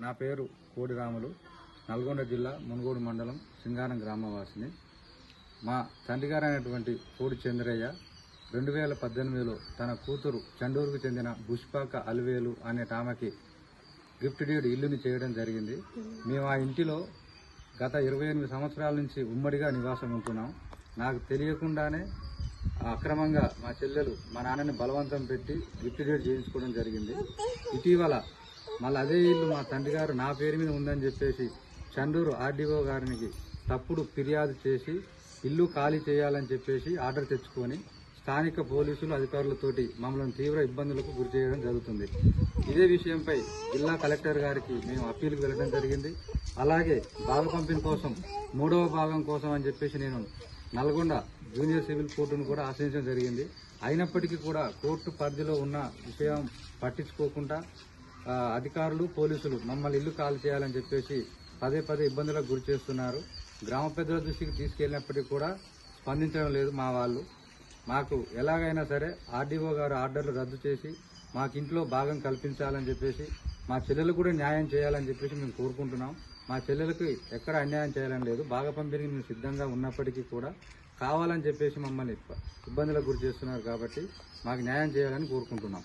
నా పేరు కోడి రాములు. నల్గొండ జిల్లా మునుగోడు మండలం సింగారం గ్రామవాసిని. మా తండ్రి గారు అయినటువంటి కోడి చంద్రయ్య రెండు వేల పద్దెనిమిదిలో తన కూతురు చండూరుకు చెందిన బుష్పాక అలివేలు అనే ఆమెకి గిఫ్ట్ డీడ్ ఇల్లుని చేయడం జరిగింది. మేము ఆ ఇంటిలో గత ఇరవై ఎనిమిది సంవత్సరాల నుంచి ఉమ్మడిగా నివాసం ఉంటున్నాం. నాకు తెలియకుండానే అక్రమంగా మా చెల్లెలు మా నాన్నని బలవంతం పెట్టి గిఫ్ట్ డీడ్ చేయించుకోవడం జరిగింది. ఇటీవల మళ్ళీ అదే ఇల్లు మా తండ్రి గారు నా పేరు మీద ఉందని చెప్పేసి చండూరు ఆర్డీఓ గారికి తప్పుడు ఫిర్యాదు చేసి ఇల్లు ఖాళీ చేయాలని చెప్పేసి ఆర్డర్ తెచ్చుకొని స్థానిక పోలీసులు అధికారులతోటి మమ్మల్ని తీవ్ర ఇబ్బందులకు గురి చేయడం జరుగుతుంది. ఇదే విషయంపై జిల్లా కలెక్టర్ గారికి మేము అప్పీల్కి వెళ్ళడం జరిగింది. అలాగే భాగ పంపిణీ కోసం మూడవ భాగం కోసం అని చెప్పేసి నేను నల్గొండ జూనియర్ సివిల్ కోర్టును కూడా ఆశ్రయించడం జరిగింది. అయినప్పటికీ కూడా కోర్టు పరిధిలో ఉన్న విషయం పట్టించుకోకుండా అధికారులు పోలీసులు మమ్మల్ని ఇల్లు కాల్ చేయాలని చెప్పేసి పదే పదే ఇబ్బందులకు గురి చేస్తున్నారు. గ్రామ పెద్దల దృష్టికి తీసుకెళ్ళినప్పటికీ కూడా స్పందించడం లేదు మా వాళ్ళు. మాకు ఎలాగైనా సరే ఆర్డీఓ గారు ఆర్డర్లు రద్దు చేసి మాకు ఇంట్లో భాగం కల్పించాలని చెప్పేసి మా చెల్లెలు కూడా న్యాయం చేయాలని చెప్పేసి మేము కోరుకుంటున్నాం. మా చెల్లెలకు ఎక్కడ అన్యాయం చేయాలని లేదు. బాగా పంపిణీకి మేము సిద్ధంగా ఉన్నప్పటికీ కూడా కావాలని చెప్పేసి మమ్మల్ని ఇబ్బందులకు గురి చేస్తున్నారు కాబట్టి మాకు న్యాయం చేయాలని కోరుకుంటున్నాం.